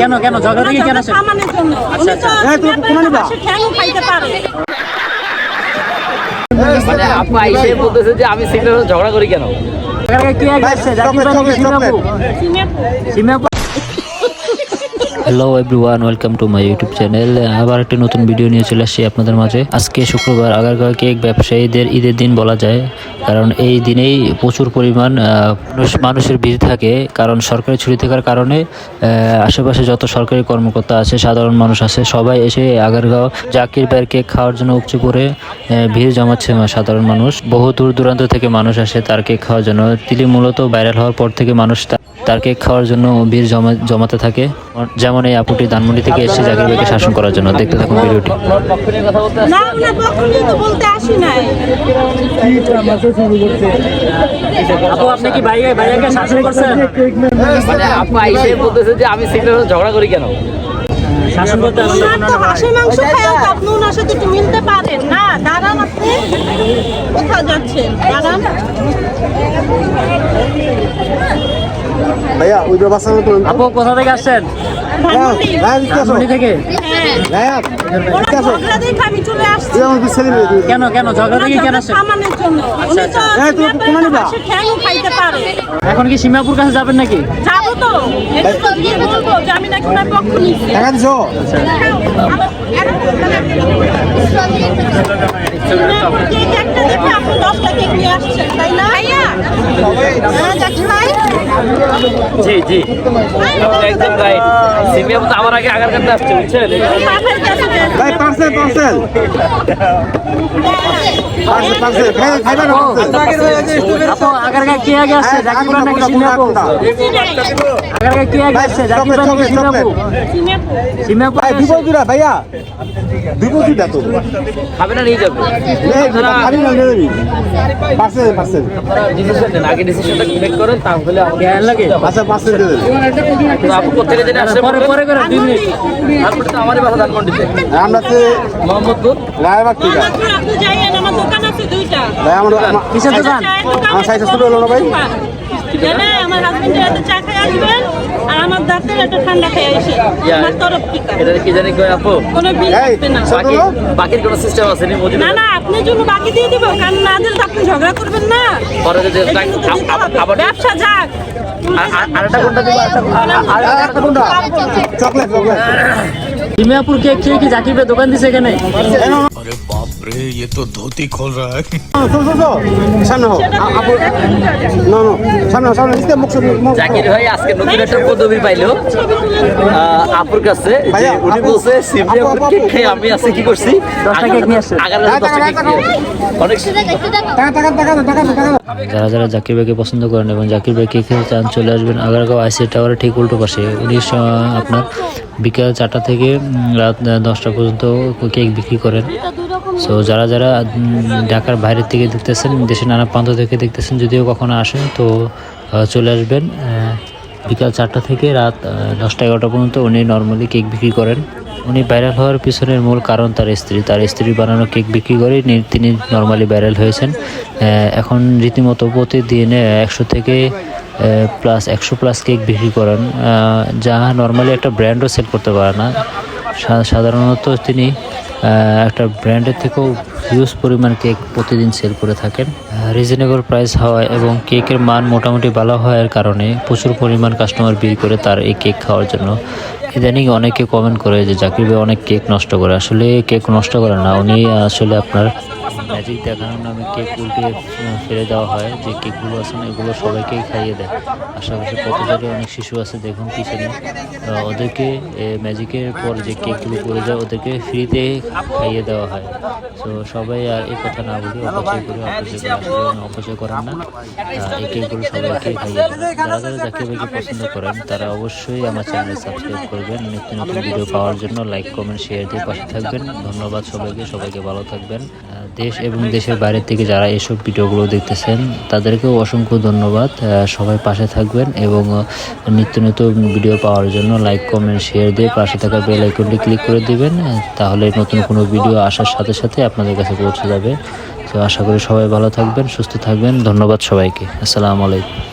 কেন কেন? ঝগড়া থেকে কেন আসেন সামানের জন্য। উনি তো তুমি কোন নিবা? সে ঠ্যাংও খাইতে পারে আপু আইসে বলতেছে যে আমি সিগন্যাল ঝগড়া করি কেন? আগে hello everyone welcome to my YouTube channel আবার একটি নতুন ভিডিও নিয়ে চলে আসছি আপনাদের মাঝে। আজকে শুক্রবার, আগারগাঁও কেক ব্যবসায়ীদের ঈদের দিন বলা যায়। কারণ এই দিনেই প্রচুর পরিমাণ মানুষ- মানুষের ভিড় থাকে। কারণ সরকারি ছুটি থাকার কারণে আশেপাশে যত সরকারি কর্মকর্তা আছে, সাধারণ মানুষ আছে, সবাই এসে আগারগাঁও জাকির ভাইয়ের কেক খাওয়ার জন্য উপচে পড়ে ভিড় জমাচ্ছে সাধারণ মানুষ। বহু দূর দূরান্ত থেকে মানুষ আসে তার কেক খাওয়ার জন্য। তিনি মূলত ভাইরাল হওয়ার পর থেকে মানুষ তা- তার কেক খাওয়ার জন্য ভিড় জমা জমাতে থাকে। যেমন এই আপুটি ধানমন্ডি থেকে এসেছে জাকির ভাইকে শাসন করার জন্য। দেখতে থাকুন ভিডিওটি। মানে আমি ঝগড়া করি কেন? শাসন করতে আসছেন তো মাংস আপনি ওনার সাথে একটু মিলতে পারেন। না দাঁড়ান আপনি। কোথাও যাচ্ছেন? দাঁড়ান। ভাইয়া ওই ব্যবস্থা করুন আপু কোথা থেকে আসছেন? থেকে। কেন কেন ঝগড়া থেকে কেন আসেন সামানের জন্য উনি তো নিবা? সে খাইতে পারে এখন কি সীমাপুর কাছে যাবেন নাকি? যাব তো। আমি নাকি পক্ষ নিচ্ছি জি জি। একদম রাইট সিমি তো আমার আগে আগার আসছে বুঝছেন? কাছে। ভাই পার্সেল পার্সেল আসছে? দুরা ভাইয়া। বিপদ তো। খাবে না নিয়ে যাবে। এই না নিয়ে যাবি পার্সেল পার্সেল ডিসিশন আগে ডিসিশনটা মেক করেন তাহলে আমাকে আচ্ছা পার্সেল দিয়ে দেবেন। তো আপু কোথেকে জেনে আসছে পরে পরে করে দুই মিনিট তারপরে তো আমারই বাসা ধানমন্ডিতে। আমরা তো মোহাম্মদপুর রায়বাগ থেকে। মোহাম্মদপুর আপনি যাইয়েন আমার দোকান আছে দুইটা। ভাই আমরা কিসের দোকান? আমার সাইজ ছোট হলো না ভাই? জানে আমার হাজবেন্ডের একটা চা খাই আসবেন। আর আমার দাঁতের একটা ঠান্ডা খাই আসে। আমার তরফ থেকে। এটা কি জানি কয় আপু? কোনো বিল এই, না। বাকি বাকির কোনো সিস্টেম আছে নি মজুরি? না না আপনার জন্য বাকি দিয়ে দিব। কারণ না দিলে আপনি ঝগড়া করবেন না। পরে যদি। আবার ব্যবসা যাক। আরেকটা কোনটা দিব? আরেকটা কোনটা? Chocolate chocolate. সিঙ্গাপুর কে কে কি জাকির ভাই দোকান দিছে এখানে अरे बाप रे ये तो धोती खोल रहा है চল চল চল সামনে হো আ- আপু না না সামনে হো, সামনে নিচে মুখ মুখ জাকির ভাই আজকে নতুন একটা পদবি পাইলো আহ, আপুর কাছে যে ভাইয়া, উনি আপু- বলছে সিমনি আপু, আপুর আপু, কেক আপু। খেয়ে আমি আজকে কি করছি দশটা কেক নিয়ে আসছে। আগার দশটা কেক নিয়ে আসছে। অনেক টাকা টাকা টাকা টাকা টাকা যারা যারা জাকির ভাইকে পছন্দ করেন এবং জাকির ভাই কে খেতে চান চলে আসবেন আগারগাঁও আইসি টাওয়ারের ঠিক উল্টো পাশে উনি স- আপনার বিকেল চারটা থেকে রাত দশটা পর্যন্ত কেক বিক্রি করেন। সো যারা যারা ঢাকার বাইরের থেকে দেখতেছেন, দেশের নানা প্রান্ত থেকে দেখতেছেন, যদিও কখনো আসেন, তো চলে আসবেন। বিকাল চারটা থেকে রাত দশটা এগারোটা পর্যন্ত উনি নর্মালি কেক বিক্রি করেন। উনি ভাইরাল হওয়ার পিছনের মূল কারণ তার স্ত্রী। তার স্ত্রী বানানো কেক বিক্রি করে তিনি নর্মালি ভাইরাল হয়েছেন। এখন রীতিমতো প্রতিদিন একশো থেকে প্লাস একশো প্লাস কেক বিক্রি করেন। যা নর্মালি একটা ব্র্যান্ডও সেল করতে পারে না। সাধারণত তিনি একটা ব্র্যান্ডের থেকেও হিউজ পরিমাণ কেক প্রতিদিন সেল করে থাকেন। রিজনেবল প্রাইস হওয়ায় এবং কেকের মান মোটামুটি ভালো হওয়ার কারণে প্রচুর পরিমাণ কাস্টমার ভিড় করে তার এই কেক খাওয়ার জন্য। ইদানিং অনেকে কমেন্ট করে যে, জাকির অনেক কেক নষ্ট করে। আসলে কেক নষ্ট করে না। উনি আসলে আপনার ম্যাজিক দেখানোর নামে কেক উল্টে ফেলে দেওয়া হয়। যে কেকগুলো আছে না, এগুলো সবাইকেই খাইয়ে দেয়। আশেপাশে পথচারী অনেক শিশু আছে দেখুন পিছনে। ওদেরকে ম্যাজিকের পর যে কেকগুলো পড়ে যায়, ওদেরকে ফ্রিতে খাইয়ে দেওয়া হয়। তো সবাই আর এই কথা না বলে অপচয় করে অপচয় করে অপচয় করেন না। এই কেকগুলো সবাইকে খাইয়ে দেন। যারা যারা জাকির ভাইকে পছন্দ করেন, তারা অবশ্যই আমার চ্যানেল সাবস্ক্রাইব করবেন। নিত্য নতুন ভিডিও পাওয়ার জন্য লাইক, কমেন্ট, শেয়ার দিয়ে পাশে থাকবেন। ধন্যবাদ সবাইকে সবাইকে ভালো থাকবেন। দেশ এবং দেশের বাইরে থেকে যারা এসব ভিডিওগুলো দেখতেছেন, তাদেরকেও অসংখ্য ধন্যবাদ। সবাই পাশে থাকবেন এবং নিত্য নতুন ভিডিও পাওয়ার জন্য লাইক, কমেন্ট, শেয়ার দিয়ে পাশে থাকা বেল আইকনটি ক্লিক করে দিবেন, তাহলে নতুন কোনো ভিডিও আসার সাথে সাথে আপনাদের কাছে পৌঁছে যাবে। তো আশা করি সবাই ভালো থাকবেন, সুস্থ থাকবেন। ধন্যবাদ সবাইকে। আসসালামু আলাইকুম।